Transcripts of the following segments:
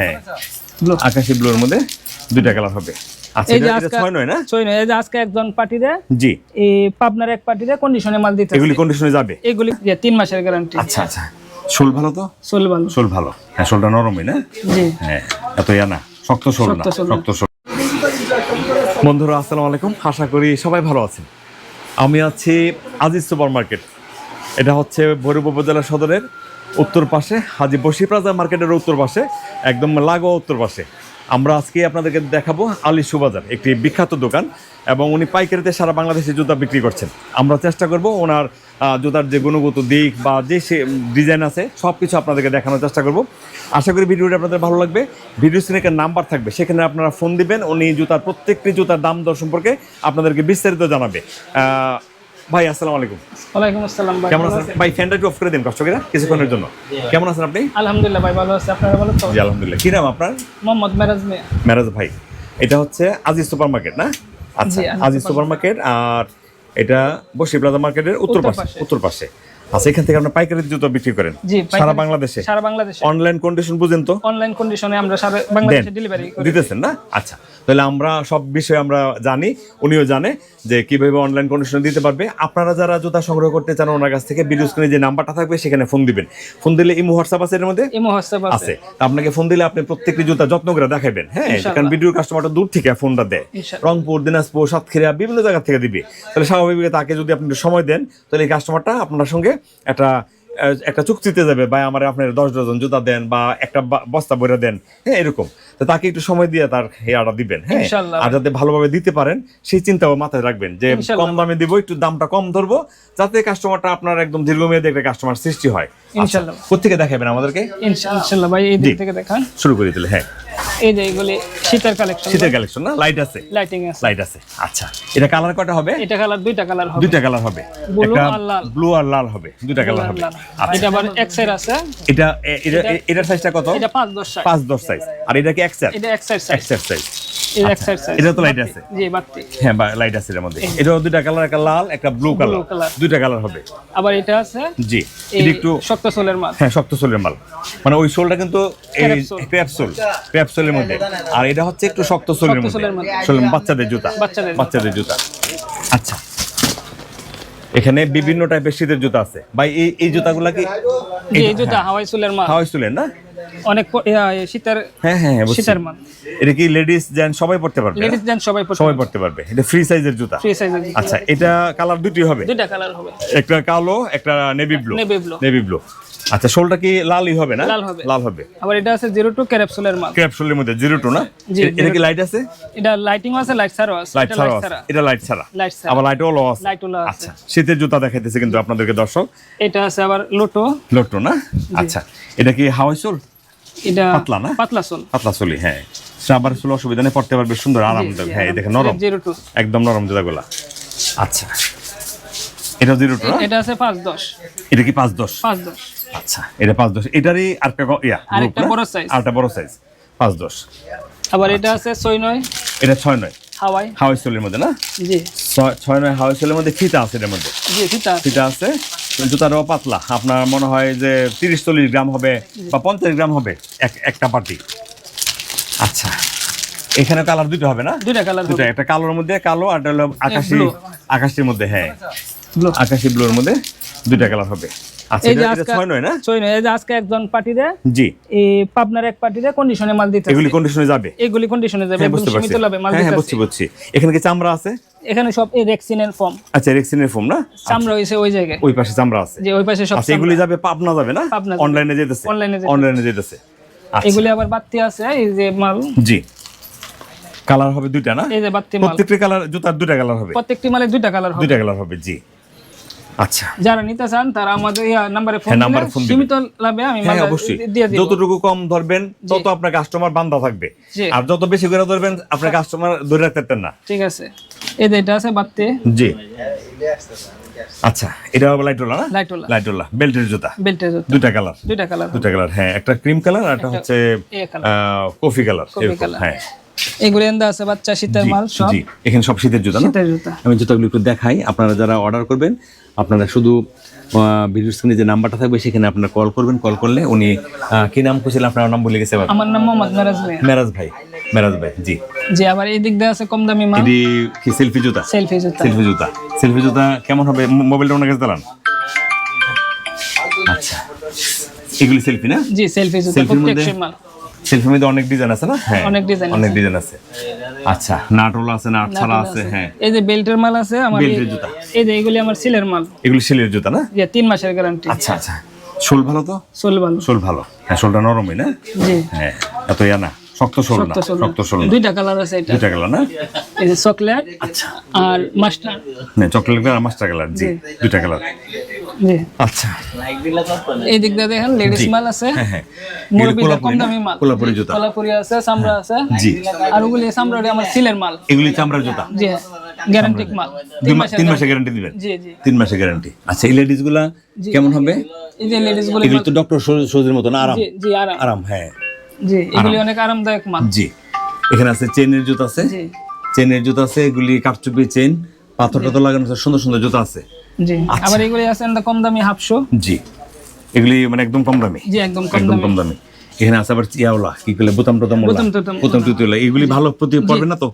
হ্যাঁ। ব্লু আকাশি ব্লুর মধ্যে দুইটা কালার হবে। আচ্ছা এই যে আজকে- ছয় নয় না? ছয় নয় এই যে আজকে একজন পার্টিরে জি। এই পাবনার এক পার্টিরে কন্ডিশনে মাল দিতে এগুলি কন্ডিশনে যাবে? এগুলি তিন মাসের গ্যারান্টি আচ্ছা আচ্ছা। শোল ভালো তো? চল ভালো। শোল ভালো। হ্যাঁ শোলটা নরমই না? জি। হ্যাঁ এত ইয়া শক্ত না শক্ত শোল না। শক্ত শোল। বন্ধুরা আসসালামু আলাইকুম। আশা করি সবাই ভালো আছেন। আমি আছি আজিজ সুপার মার্কেট এটা হচ্ছে ভৈরব উপজেলা সদরের উত্তর পাশে, হাজি বসি প্লাজা মার্কেটের উত্তর পাশে, একদম লাগোয়া উত্তর পাশে। আমরা আজকে আপনাদেরকে দেখাবো আলী সুবাজার, একটি বিখ্যাত দোকান, এবং উনি পাইকারিতে সারা বাংলাদেশে জুতা বিক্রি করছেন। আমরা চেষ্টা করব ওনার জুতার যে গুণগত দিক বা যে সে ডিজাইন আছে সব কিছু আপনাদেরকে দেখানোর চেষ্টা করব। আশা করি ভিডিওটি আপনাদের ভালো লাগবে। ভিডিও স্ক্রিনে নাম্বার থাকবে, সেখানে আপনারা ফোন দিবেন, উনি জুতার প্রত্যেকটি জুতার দাম দর সম্পর্কে আপনাদেরকে বিস্তারিত জানাবে। ভাই আসসালামু আলাইকুম। ওয়ালাইকুম আসসালাম ভাই কেমন আছেন? ভাই ফ্যানটা অফ করে দিন কষ্ট কিছুক্ষণের জন্য। কেমন আছেন আপনি? আলহামদুলিল্লাহ ভাই ভালো আছি। আপনারা ভালো তো জি আলহামদুলিল্লাহ। কি নাম আপনার? মোহাম্মদ মেরাজ মিয়া। মেরাজ ভাই। এটা হচ্ছে আজিজ সুপার মার্কেট না? আচ্ছা আজিজ সুপার মার্কেট আর এটা বসি প্লাজা মার্কেটের উত্তর পাশে। উত্তর পাশে। আচ্ছা এখান থেকে আপনার পাইকারি জুতো বিক্রি করেন? জি সারা বাংলাদেশে? সারা বাংলাদেশে। অনলাইন কন্ডিশন বুঝেন তো? অনলাইন কন্ডিশনে আমরা সারা বাংলাদেশে ডেলিভারি দিতেছেন না? আচ্ছা তাহলে আমরা সব বিষয়ে আমরা জানি উনিও জানে যে কীভাবে অনলাইন কন্ডিশন দিতে পারবে। আপনারা যারা জুতা সংগ্রহ করতে চান ওনার কাছ থেকে ভিডিও স্ক্রিনে যে নাম্বারটা থাকবে সেখানে ফোন দিবেন। ফোন দিলে ইমো হোয়াটসঅ্যাপ আছে এর মধ্যে? এই মহোৎসব আছে। আপনাকে ফোন দিলে আপনি প্রত্যেকটি জুতা যত্ন করে দেখাবেন হ্যাঁ। কারণ ভিডিওর কাস্টমারটা দূর থেকে ফোনটা দেয়। রংপুর দিনাজপুর সাতক্ষীরা বিভিন্ন জায়গা থেকে দিবে। তাহলে স্বাভাবিক তাকে যদি আপনি সময় দেন তাহলে এই কাস্টমারটা আপনার সঙ্গে একটা একটা চুক্তিতে যাবে বা আমার আপনার দশ ডজন জুতা দেন বা একটা বস্তা বইরা দেন। হ্যাঁ এরকম। তো তাকে একটু সময় দিয়ে তার হেয়ারটা দিবেন হ্যাঁ? আর যাতে ভালোভাবে দিতে পারেন সেই চিন্তাও মাথায় রাখবেন যে কম দামে দিব একটু দামটা কম ধরবো যাতে কাস্টমারটা আপনার একদম দীর্ঘমেয়াদী একটা কাস্টমার সৃষ্টি হয়। ইনশাআল্লাহ। কোথেকে দেখাবেন আমাদেরকে? ইনশা- ইনশাআল্লাহ ভাই এই দিক থেকে দেখান। শুরু করে দিলে হ্যাঁ। এই যে এগুলি শীতের কালেকশন শীতের কালেকশন না? লাইট আছে? লাইটিং আছে। লাইট আছে। আচ্ছা এটা কালার কয়টা হবে? এটা কালার দুইটা কালার হবে। দুইটা কালার হবে। একটা আর লাল। ব্লু আর লাল হবে। দুইটা কালার হবে। আচ্ছা। এটা আবার এক্সের আছে। এটা এটা এটার সাইজটা কত? এটা পাঁচ দশ সাইজ পাঁচ দশ সাইজ আর এটা কি এক্সেল এটা এক্সের সাইজ এক্সেল সাইজ এটা এক্সের সাইজ এটা তো লাইট আছে। জি বাড়তি। হ্যাঁ লাইট আছে এর মধ্যে। এটাও দুইটা কালার একটা লাল একটা ব্লু কালার দুইটা কালার হবে। আবার এটা আছে? জি এটা একটু শক্ত সোলের মাল। হ্যাঁ শক্ত সোলের মাল। মানে ওই সোলটা কিন্তু এই ক্র্যাপ সোল। ক্র্যাপ সোলের মধ্যে। আর এটা হচ্ছে একটু শক্ত সোলের মধ্যে। সোলের বাচ্চাদের জুতা। বাচ্চাদের জুতা। আচ্ছা। এখানে বিভিন্ন টাইপের শীতের জুতা আছে। ভাই এই এই জুতাগুলা কি? এই জুতা হাওয়াই সোলের মাল। হাওয়াই সোলের না? অনেক শীতের হ্যাঁ হ্যাঁ শীতের মাল এটা কি লেডিস জেন্টস সবাই পড়তে পারবে? লেডিস জেন্টস সবাই পড়তে সবাই পড়তে পারবে। এটা ফ্রি সাইজের জুতা। ফ্রি সাইজের আচ্ছা এটা কালার দুটি হবে? দুইটা কালার হবে। একটা কালো একটা navy blue Navy blue। Navy blue আচ্ছা শোলটা কি লালই হবে না? লাল হবে। লাল হবে। আবার এটা আছে জিরো টু ক্যাপসুলের মাল ক্র্যাপসুলের মধ্যে জিরো টু না? এটা কি লাইট আছে? এটা লাইটিং আছে লাইট ছাড়াও আছে। লাইট এটা ছাড়া লাইট ছাড়া। এটা লাইট ছাড়া। লাইট ছাড়া। আবার আছে। লাইট আছে। আচ্ছা শীতের জুতা দেখাইতেছে কিন্তু আপনাদেরকে দর্শক। এটা আছে আবার লোটো লোট্টো না? আচ্ছা এটা কি হাওয়াই সোল এটা পাতলা না? পাতলা সোল পাতলা চলি হ্যাঁ। সাবার সোল অসুবিধা নেই পড়তে পারবে সুন্দর আরামদায়ক হ্যাঁ দেখেন নরম। একদম নরম জুতাগুলা। আচ্ছা। এটা জিরো টু এটা আছে পাঁচ দশ। এটা কি পাঁচ দশ? পাঁচ দশ। আচ্ছা। এটা পাঁচ দশ। এটারই আরেকটা ক- ইয়া আরেকটা বড় size। আরেকটা বড় সাইজ পাঁচ দশ। আবার এটা আছে ছয় নয়। এটা ছয় নয়। হাওয়াই। হাওয়াই সোলের মধ্যে না? জি। ছয়- ছয় নয় হাওয়াই সোলের মধ্যে ফিতা আছে এটার মধ্যে। জি ফিতা ফিতা আছে। জুতাটাও পাতলা। আপনার মনে হয় যে তিরিশ চল্লিশ গ্রাম হবে বা পঞ্চাশ গ্রাম হবে এক একটা পার্টি আচ্ছা এখানে কালার দুটো হবে না? দুইটা কালার দুটো একটা কালোর মধ্যে কালো আর একটা হলো আকাশি আকাশের মধ্যে হ্যাঁ। আকাশি ব্লুর মধ্যে দুইটা কালার হবে। এই যে এটা- এটা আজকে ছয় নয় না? ছয় নয় এই যে আজকে একজন পার্টিরে জি। এই পাবনার এক পার্টিরে কন্ডিশনে মাল দিতে এগুলি কন্ডিশনে যাবে? এগুলি কন্ডিশনে যাবে হ্যাঁ বুঝতে পারছি। মাল হ্যাঁ হ্যাঁ বুঝছি বুঝছি এখানে কি চামড়া আছে? এখানে সব এই রেক্সিনের ফর্ম আচ্ছা রেক্সিনের ফোম না? চামড়া হইছে ওই জায়গায়। ওই পাশে চামড়া আছে। যে ওই পাশে সব আচ্ছা এগুলি যাবে পাবনা যাবে না। অনলাইনে যেতেছে? Online অনলাইনে যেতেছে। আচ্ছা। এগুলি আবার আছে এই যে মাল। জি। কালার হবে দুইটা না? এই যে মাল। প্রত্যেকটি কালার জুতার দুইটা কালার হবে। প্রত্যেকটি মালে দুইটা কালার হবে। দুইটা কালার হবে জি। আচ্ছা। যারা নিতে চান তারা আমাদের নাম্বারে ফোন হ্যাঁ, নাম্বারে ফোন সীমিত লাভে আমি হ্যাঁ অবশ্যই। যতটুকু কম ধরবেন তত আপনার কাস্টমার বান্ধা থাকবে। আর যত বেশি করে ধরবেন আপনার কাস্টমার ধরে রাখতে না। ঠিক আছে। এই যে এটা আছে বাড়তি জি। আচ্ছা এটা হবে লাইটোলা না? লাইটওয়ালা। লাইটোলা বেল্টের জুতা। বেল্টের জুতা। দুইটা কালার। দুইটা কালার দুটা কালার হ্যাঁ একটা ক্রিম কালার আর একটা হচ্ছে কফি কালার কফি কালার। হ্যাঁ। এগুলো এন্দা আছে বাচ্চা শীতের মাল সব। এখানে সব শীতের জুতা শীতের জুতা। আমি জুতাগুলো একটু দেখাই আপনারা যারা অর্ডার করবেন আপনারা শুধু ভিডিও স্ক্রিনে যে নাম্বারটা থাকবে সেখানে আপনারা কল করবেন কল করলে উনি কি নাম করছিলেন আপনার নাম বলে গেছে আমার নাম মোহাম্মদ মেরাজ ভাই। মেরাজ ভাই মেরাজ ভাই জি। জি আবার এই দিক দিয়ে আছে কম দামি মাল। এটি কি সেলফি জুতা? সেলফি জুতা। সেলফি জুতা। সেলফি জুতা কেমন হবে? মোবাইলটা ওনার কাছে দিলাম আচ্ছা। এগুলি সেলফি না? জি সেলফি জুতা মাল। সেলফির মধ্যে অনেক ডিজাইন আছে না? হ্যাঁ অনেক ডিজাইন অনেক ডিজাইন আছে। আচ্ছা নাটল আছে নাট ছাড়া আছে হ্যাঁ। এই যে বেল্টের মাল আছে আমার বেল্টের জুতা। এই যে এগুলি আমার সিলের মাল। এগুলি সেলের জুতা না? যে তিন মাসের গ্যারান্টি আচ্ছা আচ্ছা। শোল ভালো তো? সোল ভালো। শোল ভালো। হ্যাঁ শোলটা নরমই না? জি। হ্যাঁ এত ইয়া না। শক্ত শোল না শক্ত সোল দুইটা কালার আছে এটা। দুইটা কালার না? এই যে চকলেট আচ্ছা। আর মাস্টার হ্যাঁ চকলেট কালার আর মাস্টার কালার জি দুইটা কালার জি। আচ্ছা। এই দিক দিয়ে দেখেন লেডিস মাল আছে। হ্যাঁ হ্যাঁ। কোলাপুরি কম দামি মাল। কোলাপুরি জুতা। কোলাপুরি আছে চামড়া আছে। জি। আর ওগুলি চামড়াটি আমার সিলের মাল। এগুলি চামড়ার জুতা? জি গ্যারান্টি মাল। তিন মাসের গ্যারান্টি দিবেন? জি জি। তিন মাসের গ্যারান্টি আচ্ছা এই লেডিসগুলা কেমন হবে? এই যে লেডিস গুলি এগুলি তো ডক্টর সৌজির মতো না? আরাম। জি জি আরাম। আরাম হ্যাঁ। জি এগুলি অনেক আরামদায়ক মাল। জি। এখানে আছে চেনের জুতা আছে। জি। চেনের জুতা আছে এগুলি কারচুপি চেন। পাথর টাথর লাগানো সুন্দর সুন্দর জুতা আছে। জি। আবার এগুলি আছে কম দামি হাফশো। জি। এগুলি মানে একদম কম দামি। জি একদম কম একদম দামি। কম দামি। এখানে আছে আবার চিয়াওলা কি করলে বোতাম টোতাম বোতাম টোতাম। বোতাম টুতুলা এগুলি ভালো প্রতি পড়বে না তো?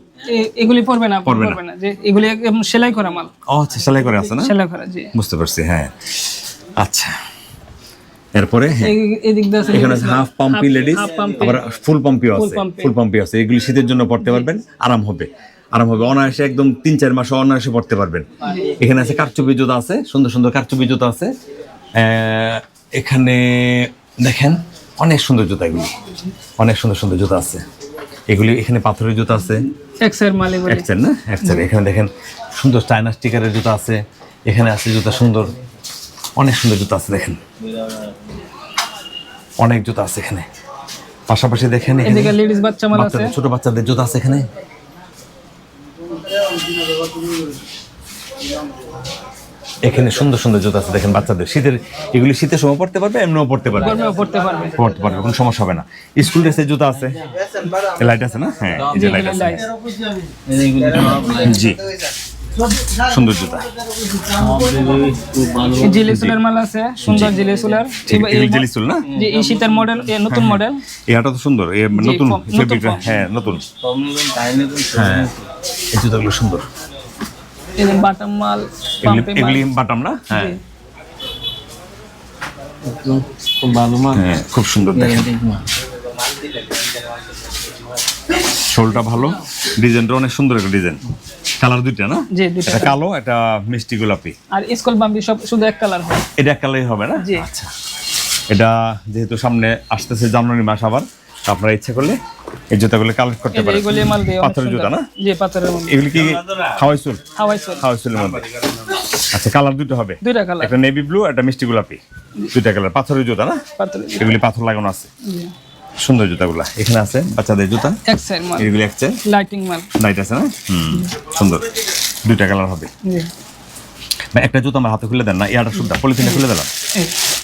এগুলি পড়বে না পড়বে না। যে এগুলি একদম সেলাই করা মাল। ও আচ্ছা সেলাই করে আছে না? সেলাই করা জি। বুঝতে পারছি হ্যাঁ। আচ্ছা। এরপরে হ্যাঁ। এখানে আছে হাফ পাম্পি লেডিস আবার ফুল পাম্পিও আছে। ফুল পাম্পি আছে। এগুলি শীতের জন্য পড়তে পারবেন আরাম হবে। আরাম হবে। অনায়াসে একদম তিন চার মাসে অনায়াসে পড়তে পারবেন। এখানে আছে কারচুপি জুতা আছে সুন্দর সুন্দর কারচুপি জুতা আছে। এখানে দেখেন অনেক সুন্দর জুতা এগুলি। অনেক সুন্দর সুন্দর জুতা আছে। এগুলি এখানে পাথরের জুতা আছে। এক্সের মাল এগুলি না? একচেন এখানে দেখেন সুন্দর চায়না স্টিকারের জুতা আছে। এখানে আছে জুতা সুন্দর। অনেক সুন্দর জুতা আছে দেখেন। অনেক জুতা আছে এখানে। পাশাপাশি দেখেন ছোট বাচ্চাদের জুতা আছে এখানে। এখানে সুন্দর সুন্দর জুতা আছে দেখেন বাচ্চাদের। শীতের এগুলি শীতের সময় পড়তে পারবে এমনিও পড়তে পারবে। পড়তে পারবে। পড়তে পারবে কোনো সমস্যা হবে না। স্কুল ড্রেসের জুতা আছে। লাইট আছে না? হ্যাঁ এই যে লাইট আছে। জি। সুন্দর জুতা জিলি চুলের মাল আছে সুন্দর জিলি চুলের। চুল না? যে এই শীতের মডেল নতুন মডেল এটা তো সুন্দর এ নতুন ফেব্রিকটা হ্যাঁ নতুন। হ্যাঁ এই জুতাগুলো সুন্দর। এই বাটাম মাল এগুলি মাল। এগুলি বাটাম না? হ্যাঁ। খুব ভালো মাল হ্যাঁ খুব সুন্দর দেখেন। শোলটা ভালো ডিজাইনটা অনেক সুন্দর একটা ডিজাইন। কালার দুইটা না? জি এটা কালো এটা মিষ্টি গোলাপি। আর স্কুল বাম্বি সব শুধু এক কালার হয়। এটা এক কালারই হবে না? জি। আচ্ছা। এটা যেহেতু সামনে আসতেছে জানুয়ারি মাস আবার আপনারা ইচ্ছা করলে এই জুতাগুলো কালেক্ট করতে পারেন। এগুলি মাল দিয়ে পাথরের জুতা না? জি পাথরের মধ্যে। এগুলি কি হাওয়াই চুল? হাওয়াই চুল। হাওয়াই চুলের মধ্যে। আচ্ছা কালার দুটো হবে। দুইটা কালার। একটা নেভি ব্লু একটা মিষ্টি গোলাপি। দুইটা কালার। পাথরের জুতা না? পাথরের এগুলি পাথর লাগানো আছে। সুন্দর জুতাগুলা। এখানে আছে বাচ্চাদের জুতা? এক সাইড মাল। এগুলি লাইটিং মাল। লাইট আছে না? হুম সুন্দর। দুইটা কালার হবে। জি। একটা জুতো আমার হাতে খুলে দেন না ইয়াটা শুদ্ধা পলিথিনে খুলে দিলাম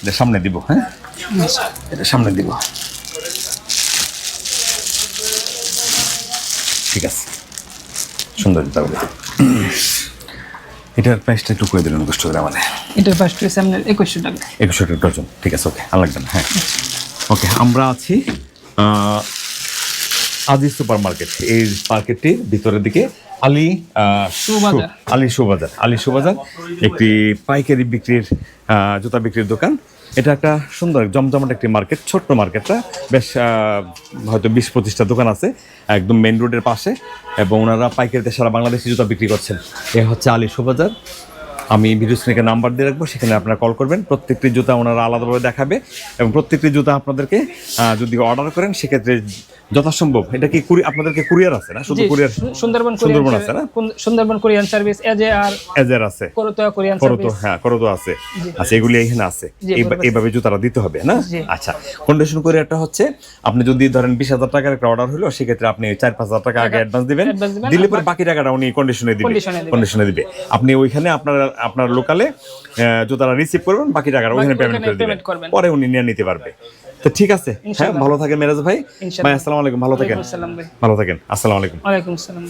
এটা সামনে দিব হ্যাঁ? এটা সামনে দিব। ঠিক আছে। সুন্দর জুতাগুলো। এটার প্রাইসটা একটু করে দিলেন কষ্ট করে মানে? এটার ফার্স্ট পিস আপনার একুশশো টাকা। একুশশো টাকা ডজন। ঠিক আছে ওকে। না হ্যাঁ। ওকে আমরা আছি আজিজ সুপার মার্কেট এই মার্কেটটির ভিতরের দিকে আলী আলী সুবাজার আলী সুবাজার একটি পাইকারি বিক্রির জুতা বিক্রির দোকান। এটা একটা সুন্দর জমজমাট একটি মার্কেট ছোট্ট মার্কেটটা। বেশ হয়তো বিশ পঁচিশটা দোকান আছে একদম মেইন রোডের পাশে এবং ওনারা পাইকারিতে সারা বাংলাদেশি জুতা বিক্রি করছেন। এ হচ্ছে আলী সুবাজার। আমি ভিডিও স্ক্রিনে নাম্বার দিয়ে রাখব, সেখানে আপনারা কল করবেন। প্রত্যেকটি জুতা ওনারা আলাদাভাবে দেখাবে এবং প্রত্যেকটি জুতা আপনাদেরকে যদি অর্ডার করেন, সেক্ষেত্রে যথাসম্ভব। এটা কি কুরি আপনাদেরকে কুরিয়ার আছে না? শুধু কুরিয়ার সুন্দরবন সুন্দরবন আছে না? সুন্দরবন কোরিয়ান সার্ভিস এজে আর এজের আছে। করতোয়া কোরিয়ান করতো হ্যাঁ করতো আছে। আচ্ছা এগুলি এখানে আছে। এইভাবে দিতে হবে না? আচ্ছা কন্ডিশন করে একটা হচ্ছে আপনি যদি ধরেন বিশ হাজার টাকার একটা অর্ডার হলো সেক্ষেত্রে আপনি চার পাঁচ হাজার টাকা আগে অ্যাডভান্স দিবেন। দিলে পরে বাকি টাকাটা উনি কন্ডিশনে দিবে। কন্ডিশনে দিবে। আপনি ওইখানে আপনার আপনার লোকালে জুতারা রিসিভ করবেন বাকি টাকাটা ওইখানে পেমেন্ট করে দিবেন। পরে উনি নিয়ে নিতে পারবে। ঠিক আছে। হ্যাঁ ভালো থাকেন মেরাজ ভাই। ভাই আসসালামু আলাইকুম। ভালো থাকেন। ভালো থাকেন। আসসালামু আলাইকুম। ওয়ালাইকুম আসসালাম।